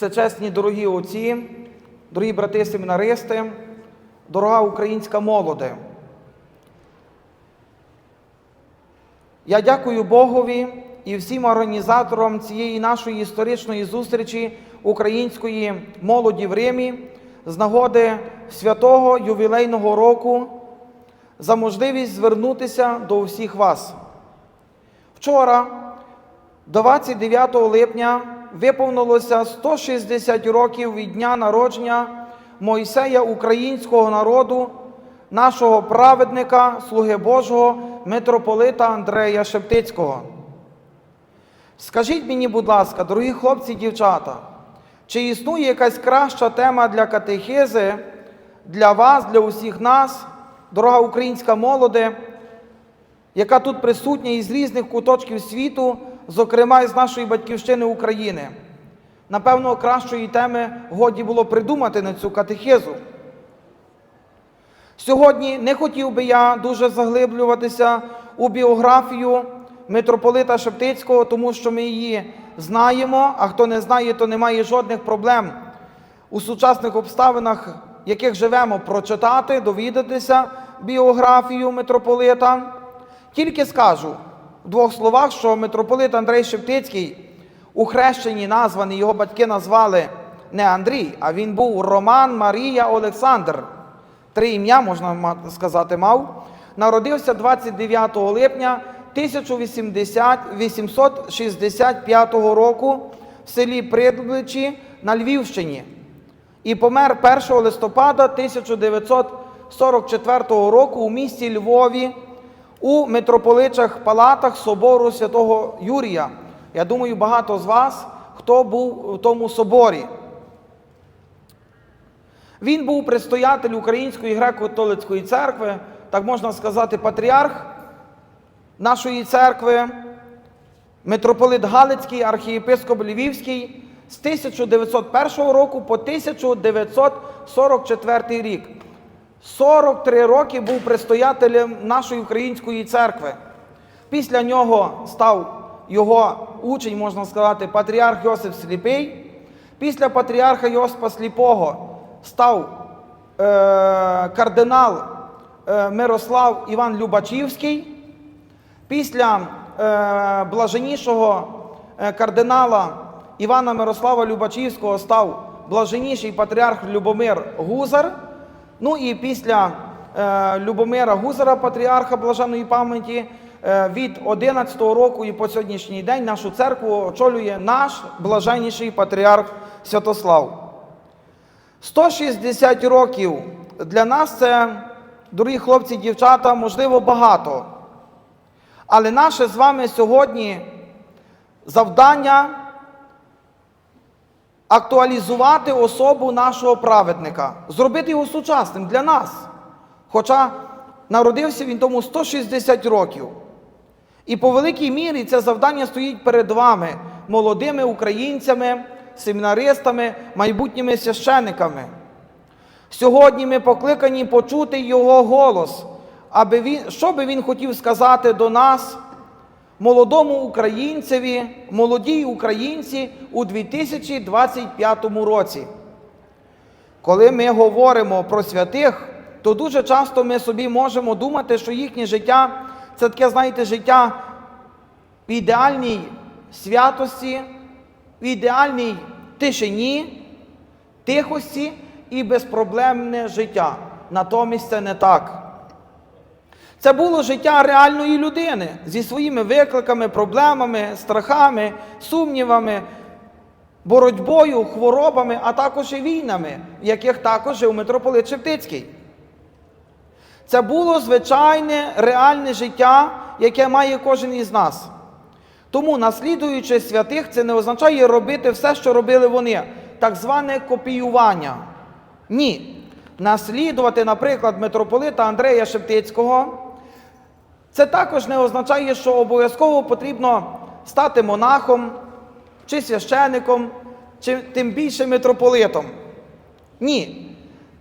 всечесні дорогі отці, дорогі брати семінаристи, дорога українська молоде. Я дякую Богові і всім організаторам цієї нашої історичної зустрічі української молоді в Римі з нагоди святого ювілейного року за можливість звернутися до всіх вас. Вчора, 29 липня, виповнилося 160 років від дня народження Мойсея українського народу, нашого праведника, слуги Божого, митрополита Андрея Шептицького. Скажіть мені, будь ласка, дорогі хлопці і дівчата, чи існує якась краща тема для катехези, для вас, для усіх нас, дорога українська молоде, яка тут присутня із різних куточків світу, зокрема із нашої батьківщини України? Напевно, кращої теми годі було придумати на цю катехезу. Сьогодні не хотів би я дуже заглиблюватися у біографію митрополита Шептицького, тому що ми її знаємо, а хто не знає, то немає жодних проблем у сучасних обставинах, в яких живемо, прочитати, довідатися біографію митрополита. Тільки скажу двох словах, що митрополит Андрей Шептицький у хрещенні названий, його батьки назвали не Андрій, а він був Роман Марія Олександр. Три ім'я, можна сказати, мав. Народився 29 липня 1865 року в селі Придличі на Львівщині і помер 1 листопада 1944 року у місті Львові у митрополичих палатах собору святого Юрія. Я думаю, багато з вас, хто був у тому соборі. Він був предстоятель Української греко-католицької церкви, так можна сказати, патріарх нашої церкви, митрополит Галицький, архієпископ Львівський з 1901 року по 1944 рік. 43 роки був предстоятелем нашої української церкви. Після нього став його учень, можна сказати, патріарх Йосип Сліпий. Після патріарха Йосипа Сліпого став е, кардинал е, Мирослав Іван Любачівський. Після е, блаженнішого е, кардинала Івана Мирослава Любачівського став блаженніший патріарх Любомир Гузар. Ну і після е, Любомира Гузара, патріарха блаженої пам'яті, е, від 11-го року і по сьогоднішній день нашу церкву очолює наш блаженніший патріарх Святослав. 160 років для нас це, дорогі хлопці і дівчата, можливо, багато. Але наше з вами сьогодні завдання актуалізувати особу нашого праведника, зробити його сучасним для нас. Хоча народився він тому 160 років. І по великій мірі це завдання стоїть перед вами, молодими українцями, семінаристами, майбутніми священиками. Сьогодні ми покликані почути Його голос, аби він, що би він хотів сказати до нас, молодому українцеві, молодій українці у 2025 році. Коли ми говоримо про святих, то дуже часто ми собі можемо думати, що їхнє життя це таке, знаєте, життя в ідеальній святості, в ідеальній тишині, тихості і безпроблемне життя. Натомість це не так. Це було життя реальної людини зі своїми викликами, проблемами, страхами, сумнівами, боротьбою, хворобами, а також і війнами, в яких також жив митрополит Шептицький. Це було звичайне реальне життя, яке має кожен із нас. Тому, наслідуючи святих, це не означає робити все, що робили вони, так зване копіювання. Ні. Наслідувати, наприклад, митрополита Андрея Шептицького, це також не означає, що обов'язково потрібно стати монахом, чи священником, чи тим більше митрополитом. Ні.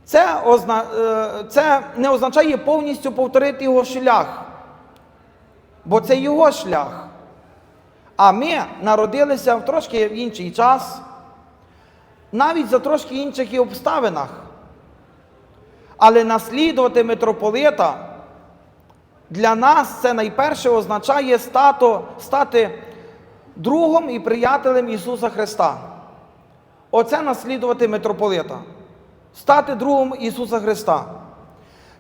Це, озна... е, це не означає повністю повторити його шлях, бо це його шлях. А ми народилися в трошки в інший час, навіть за трошки інших і обставинах. Але наслідувати митрополита для нас це найперше означає стато, стати другом і приятелем Ісуса Христа. Оце наслідувати митрополита. Стати другом Ісуса Христа.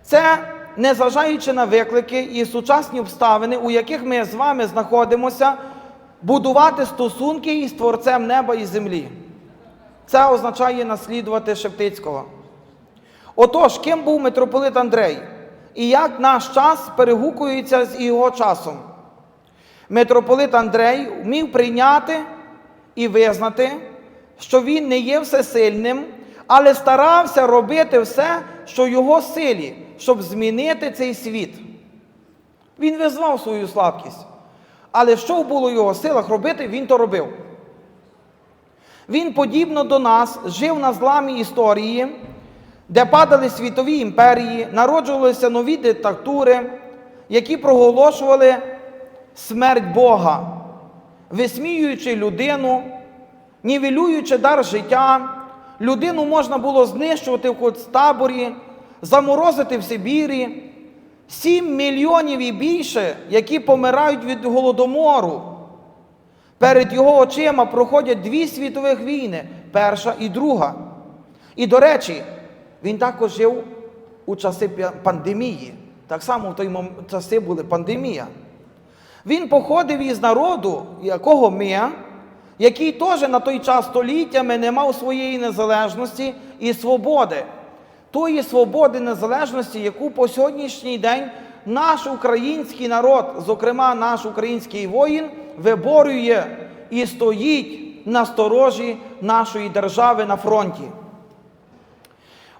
Це незважаючи на виклики і сучасні обставини, у яких ми з вами знаходимося, будувати стосунки із Творцем неба і землі. Це означає наслідувати Шептицького. Отож, ким був митрополит Андрей? І як наш час перегукується з його часом? Митрополит Андрей вмів прийняти і визнати, що він не є всесильним, але старався робити все, що в його силі, щоб змінити цей світ. Він визвав свою слабкість. Але що було в його силах робити, він то робив. Він, подібно до нас, жив на зламі історії, де падали світові імперії, народжувалися нові диктатури, які проголошували смерть Бога, висміюючи людину, нівелюючи дар життя, людину можна було знищувати в концтаборі, заморозити в Сибірі. Сім мільйонів і більше, які помирають від голодомору. Перед його очима проходять дві світових війни, перша і друга. І, до речі, він також жив у часи пандемії. Так само в той часи були пандемія. Він походив із народу, якого ми, який теж на той час століттями не мав своєї незалежності і свободи. Тої свободи незалежності, яку по сьогоднішній день наш український народ, зокрема наш український воїн, виборює і стоїть на сторожі нашої держави на фронті.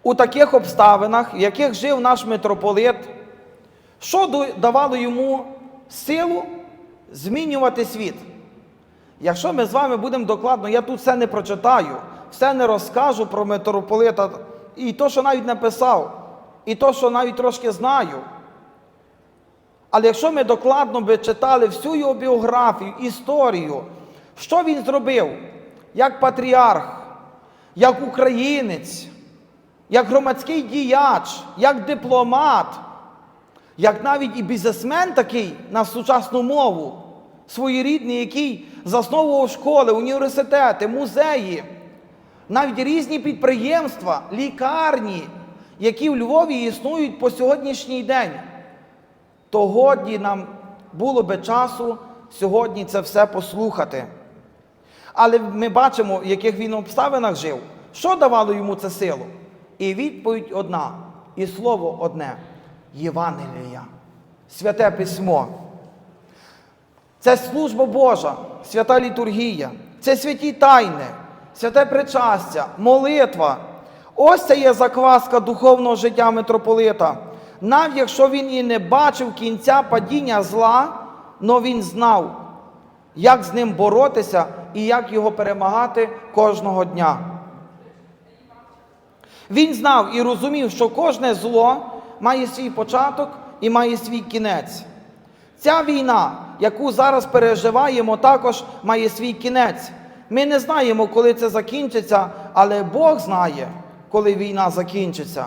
У таких обставинах, в яких жив наш митрополит, що давало йому силу змінювати світ? Якщо ми з вами будемо докладно, я тут все не прочитаю, все не розкажу про митрополита, і то, що навіть написав, і то, що навіть трошки знаю. Але якщо ми докладно би читали всю його біографію, історію, що він зробив як патріарх, як українець, як громадський діяч, як дипломат, як навіть і бізнесмен такий на сучасну мову, своєрідний, який засновував школи, університети, музеї, навіть різні підприємства, лікарні, які в Львові існують по сьогоднішній день, то годі нам було би часу сьогодні це все послухати. Але ми бачимо, в яких він обставинах жив, що давало йому це силу. І відповідь одна, і слово одне Євангелія, святе письмо. Це служба Божа, свята літургія, це святі тайни, святе причастя, молитва. Ось це є закваска духовного життя митрополита. Навіть якщо він і не бачив кінця падіння зла, але він знав, як з ним боротися і як його перемагати кожного дня. Він знав і розумів, що кожне зло має свій початок і має свій кінець. Ця війна, яку зараз переживаємо, також має свій кінець. Ми не знаємо, коли це закінчиться, але Бог знає, коли війна закінчиться.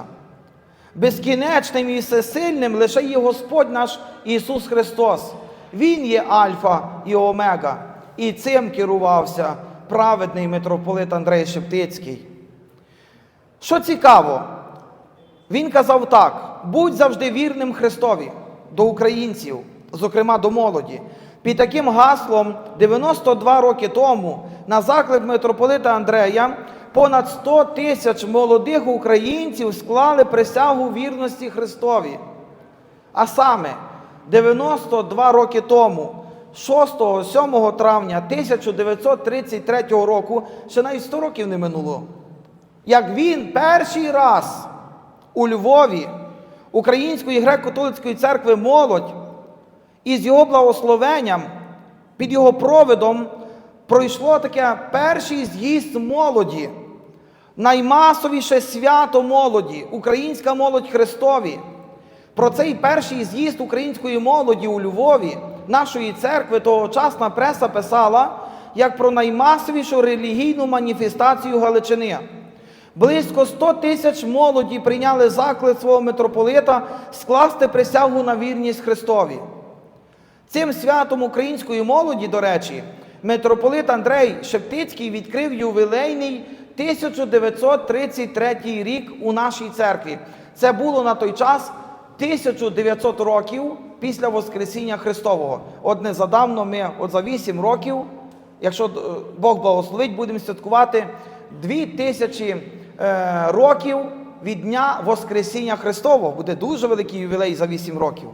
Безкінечним і всесильним лише є Господь наш Ісус Христос. Він є Альфа і Омега. І цим керувався праведний митрополит Андрей Шептицький. Що цікаво, він казав так: будь завжди вірним Христові до українців, зокрема до молоді. Під таким гаслом 92 роки тому на заклик митрополита Андрея понад 100 тисяч молодих українців склали присягу вірності Христові. А саме 92 роки тому, 6-7 травня 1933 року, ще навіть 100 років не минуло, як він перший раз у Львові Української греко-католицької церкви молодь із його благословенням, під його провидом пройшло таке перший з'їзд молоді, наймасовіше свято молоді, українська молодь Христові. Про цей перший з'їзд української молоді у Львові, нашої церкви, тогочасна преса писала, як про наймасовішу релігійну маніфестацію Галичини. Близько 100 тисяч молоді прийняли заклик свого митрополита скласти присягу на вірність Христові. Цим святом української молоді, до речі, митрополит Андрей Шептицький відкрив ювілейний 1933 рік у нашій церкві. Це було на той час 1900 років після Воскресіння Христового. От незадавно ми, от за 8 років, якщо е, Бог благословить, будемо святкувати 2000 е, років від Дня Воскресіння Христового. Буде дуже великий ювілей за 8 років.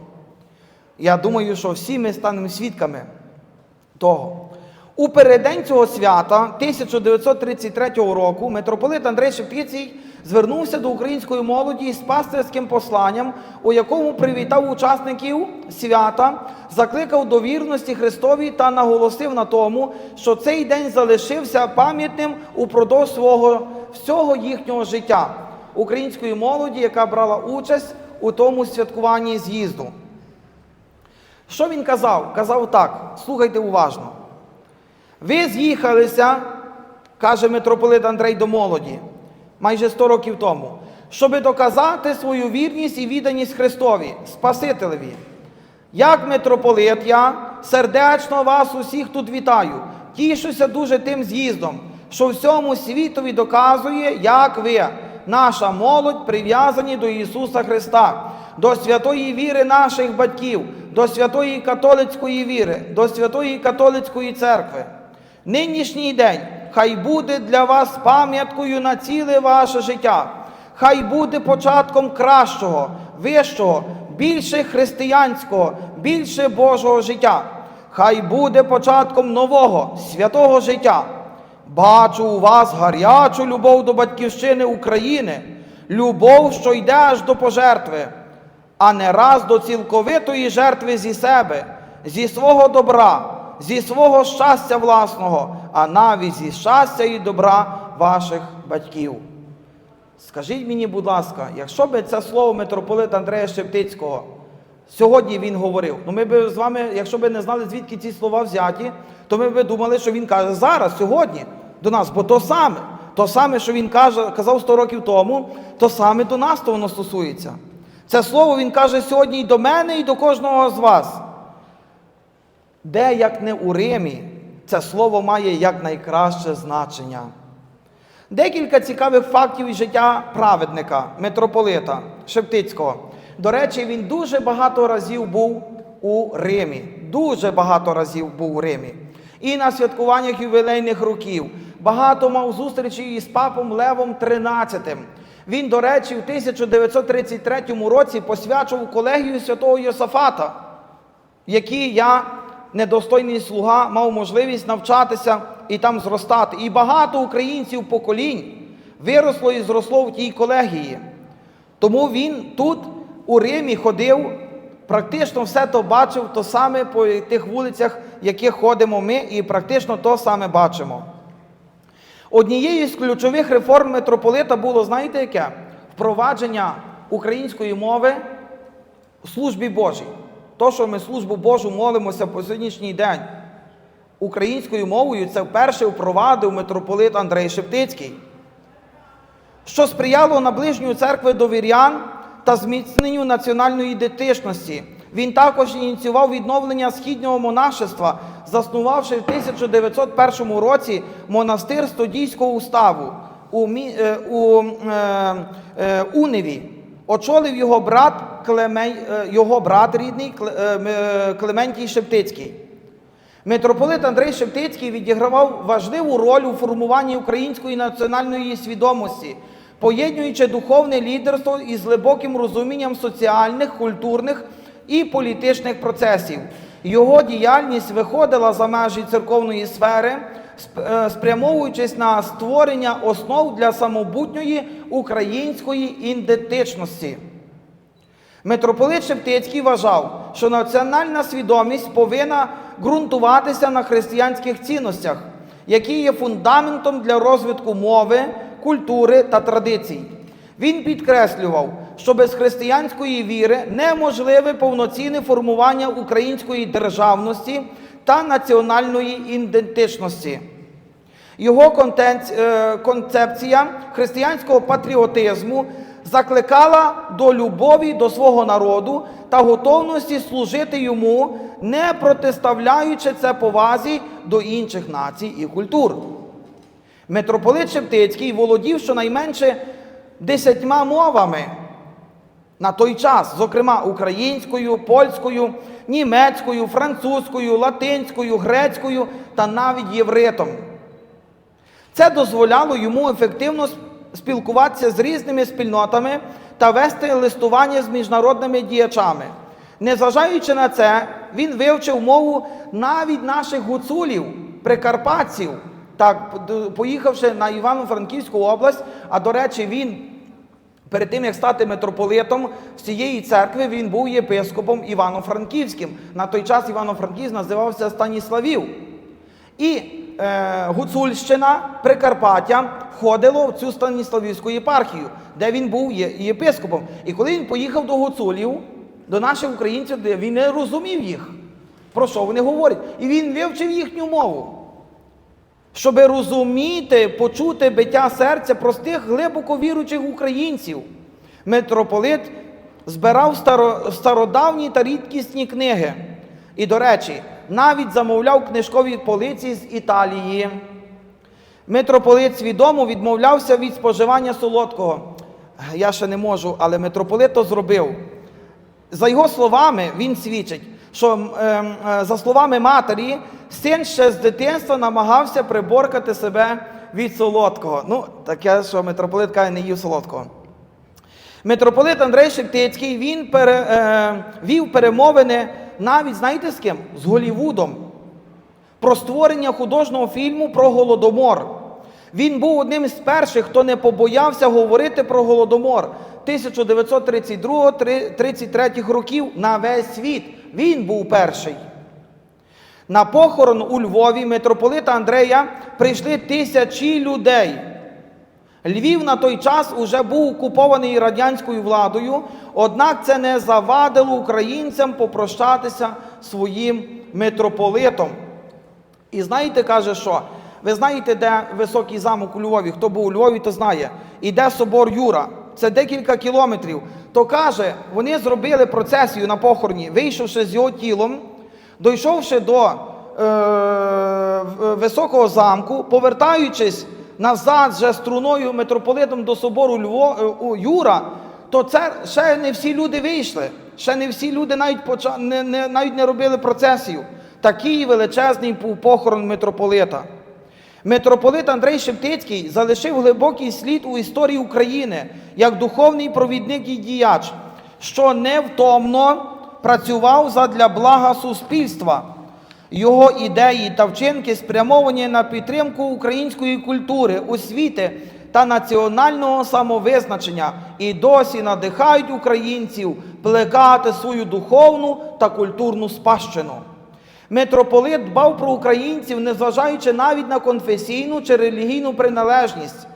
Я думаю, що всі ми станемо свідками того. У переддень цього свята 1933 року митрополит Андрей Шептицький звернувся до української молоді з пастирським посланням, у якому привітав учасників свята, закликав до вірності Христові та наголосив на тому, що цей день залишився пам'ятним упродовж свого всього їхнього життя української молоді, яка брала участь у тому святкуванні з'їзду. Що він казав? Казав так, слухайте уважно. Ви з'їхалися, каже митрополит Андрей до молоді, майже 100 років тому, щоби доказати свою вірність і відданість Христові, Спасителеві. Як митрополит я сердечно вас усіх тут вітаю. Тішуся дуже тим з'їздом, що всьому світові доказує, як ви, наша молодь, прив'язані до Ісуса Христа, до святої віри наших батьків, до святої католицької віри, до святої католицької церкви. Нинішній день хай буде для вас пам'яткою на ціле ваше життя. Хай буде початком кращого, вищого, більше християнського, більше Божого життя. Хай буде початком нового, святого життя. Бачу у вас гарячу любов до батьківщини України, любов, що йде аж до пожертви, а не раз до цілковитої жертви зі себе, зі свого добра, зі свого щастя власного, а навіть зі щастя і добра ваших батьків. Скажіть мені, будь ласка, якщо би це слово митрополита Андрея Шептицького сьогодні він говорив, ну ми б з вами, якщо б не знали, звідки ці слова взяті, то ми б думали, що він каже зараз, сьогодні до нас, бо то саме, то саме, що він каже, казав 100 років тому, то саме до нас то воно стосується. Це слово він каже сьогодні і до мене, і до кожного з вас. Де, як не у Римі, це слово має якнайкраще значення. Декілька цікавих фактів із життя праведника, митрополита Шептицького. До речі, він дуже багато разів був у Римі. Дуже багато разів був у Римі. І на святкуваннях ювілейних років. Багато мав зустрічі із папом Левом XIII. Він, до речі, в 1933 році посвячував колегію святого Йосафата, в якій я, недостойний слуга, мав можливість навчатися і там зростати. І багато українців поколінь виросло і зросло в тій колегії. Тому він тут, у Римі, ходив, практично все то бачив, то саме по тих вулицях, яких ходимо ми, і практично то саме бачимо. Однією з ключових реформ митрополита було, знаєте яке? Впровадження української мови в службі Божій. То, що ми службу Божу молимося по сьогоднішній день українською мовою, це вперше впровадив митрополит Андрей Шептицький, що сприяло наближенню церкви до вірян та зміцненню національної ідентичності. Він також ініціював відновлення східнього монашества, заснувавши в 1901 році монастир Стодійського уставу у, Мі- е, у е, е, Уневі. Очолив його брат, Клемей, е, його брат рідний е, Клементій Шептицький. Митрополит Андрей Шептицький відігравав важливу роль у формуванні української національної свідомості, поєднуючи духовне лідерство із глибоким розумінням соціальних, культурних і політичних процесів. Його діяльність виходила за межі церковної сфери, е, спрямовуючись на створення основ для самобутньої української ідентичності. Митрополит Шептицький вважав, що національна свідомість повинна ґрунтуватися на християнських цінностях, які є фундаментом для розвитку мови, культури та традицій. Він підкреслював, що без християнської віри неможливе повноцінне формування української державності та національної ідентичності. Його е, концепція християнського патріотизму закликала до любові до свого народу та готовності служити йому, не протиставляючи це повазі до інших націй і культур. Митрополит Шептицький володів щонайменше десятьма мовами на той час, зокрема українською, польською, німецькою, французькою, латинською, грецькою та навіть євритом. Це дозволяло йому ефективно спілкуватися з різними спільнотами та вести листування з міжнародними діячами. Незважаючи на це, він вивчив мову навіть наших гуцулів, прикарпатців, так, поїхавши на Івано-Франківську область, а до речі, він Перед тим, як стати митрополитом всієї церкви, він був єпископом Івано-Франківським. На той час Івано-Франківськ називався Станіславів. І е, Гуцульщина, Прикарпаття входило в цю Станіславівську єпархію, де він був єпископом. І коли він поїхав до гуцулів, до наших українців, він не розумів їх, про що вони говорять. І він вивчив їхню мову. Щоб розуміти, почути биття серця простих глибоко віруючих українців, митрополит збирав старо, стародавні та рідкісні книги. І, до речі, навіть замовляв книжкові полиці з Італії. Митрополит свідомо відмовлявся від споживання солодкого. Я ще не можу, але митрополит то зробив. За його словами, він свідчить, що ем, е, за словами матері, син ще з дитинства намагався приборкати себе від солодкого. Ну, таке, що митрополит каже, не їв солодкого. Митрополит Андрей Шептицький він пере, е, вів перемовини навіть, знаєте з ким? З Голівудом про створення художнього фільму про Голодомор. Він був одним з перших, хто не побоявся говорити про Голодомор 1932-33 років на весь світ. Він був перший. На похорон у Львові митрополита Андрея прийшли тисячі людей. Львів на той час уже був окупований радянською владою, однак це не завадило українцям попрощатися своїм митрополитом. І знаєте, каже, що? Ви знаєте, де високий замок у Львові? Хто був у Львові, то знає. Іде собор Юра. Це декілька кілометрів. То каже, вони зробили процесію на похороні, вийшовши з його тілом, дійшовши до е, високого замку, повертаючись назад вже струною митрополитом до собору Льво, е, Юра, то це ще не всі люди вийшли. Ще не всі люди навіть, поча, не, не, навіть не робили процесію. Такий величезний був похорон митрополита. Митрополит Андрей Шептицький залишив глибокий слід у історії України як духовний провідник і діяч, що невтомно працював задля блага суспільства. Його ідеї та вчинки спрямовані на підтримку української культури, освіти та національного самовизначення і досі надихають українців плекати свою духовну та культурну спадщину. Митрополит дбав про українців, незважаючи навіть на конфесійну чи релігійну приналежність.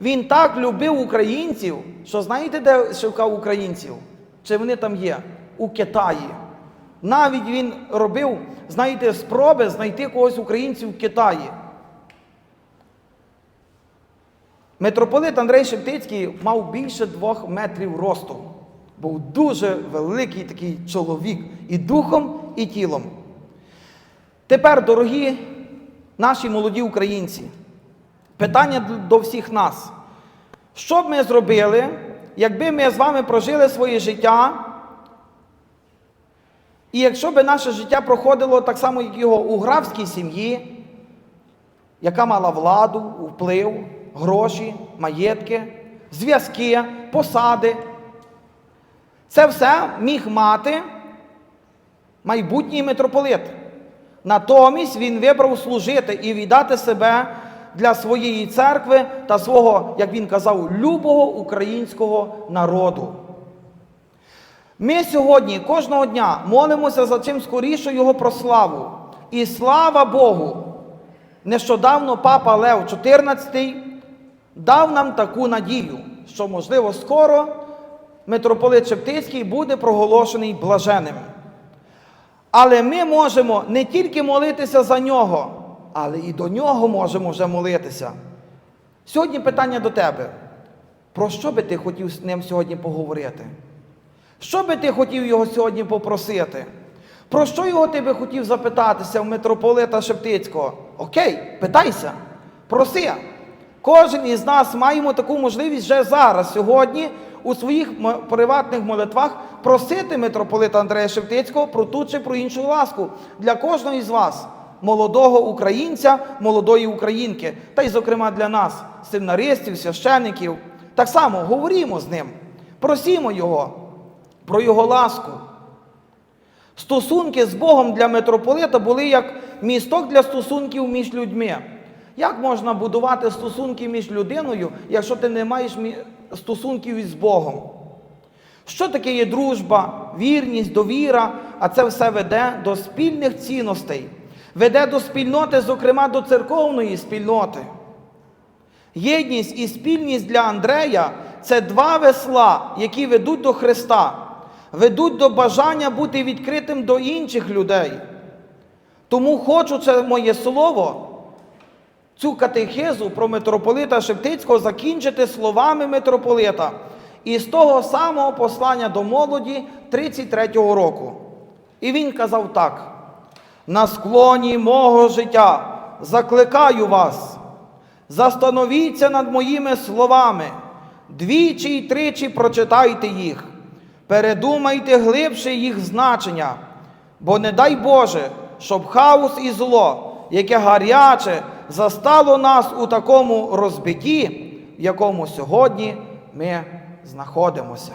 Він так любив українців, що знаєте, де шукав українців? Чи вони там є? У Китаї. Навіть він робив, знаєте, спроби знайти когось українців в Китаї. Митрополит Андрей Шептицький мав більше двох метрів росту. Був дуже великий такий чоловік і духом, і тілом. Тепер, дорогі наші молоді українці, питання до всіх нас. Що б ми зробили, якби ми з вами прожили своє життя, і якщо б наше життя проходило так само, як його у графській сім'ї, яка мала владу, вплив, гроші, маєтки, зв'язки, посади, це все міг мати майбутній митрополит. Натомість він вибрав служити і віддати себе для своєї церкви та свого, як він казав, любого українського народу. Ми сьогодні кожного дня молимося за чим скоріше Його прославу. І слава Богу! Нещодавно папа Лев XIV дав нам таку надію, що, можливо, скоро митрополит Шептицький буде проголошений блаженним. Але ми можемо не тільки молитися за нього, але і до нього можемо вже молитися. Сьогодні питання до тебе. Про що би ти хотів з ним сьогодні поговорити? Що би ти хотів його сьогодні попросити? Про що його ти би хотів запитатися в митрополита Шептицького? Окей, питайся, проси. Кожен із нас маємо таку можливість вже зараз, сьогодні, у своїх приватних молитвах просити митрополита Андрея Шептицького про ту чи про іншу ласку для кожного із вас, молодого українця, молодої українки, та й, зокрема, для нас, семинаристів, священиків. Так само говорімо з ним, просімо його про його ласку. Стосунки з Богом для митрополита були як місток для стосунків між людьми. Як можна будувати стосунки між людиною, якщо ти не маєш стосунків із Богом? Що таке є дружба, вірність, довіра, а це все веде до спільних цінностей, веде до спільноти, зокрема до церковної спільноти. Єдність і спільність для Андрея це два весла, які ведуть до Христа, ведуть до бажання бути відкритим до інших людей. Тому хочу це моє слово, цю катехизу про митрополита Шептицького закінчити словами митрополита із того самого послання до молоді 33-го року. І він казав так: на склоні мого життя закликаю вас, застановіться над моїми словами, двічі й тричі прочитайте їх, передумайте глибше їх значення, бо не дай Боже, щоб хаос і зло, яке гаряче, застало нас у такому розбитті, в якому сьогодні ми знаходимося.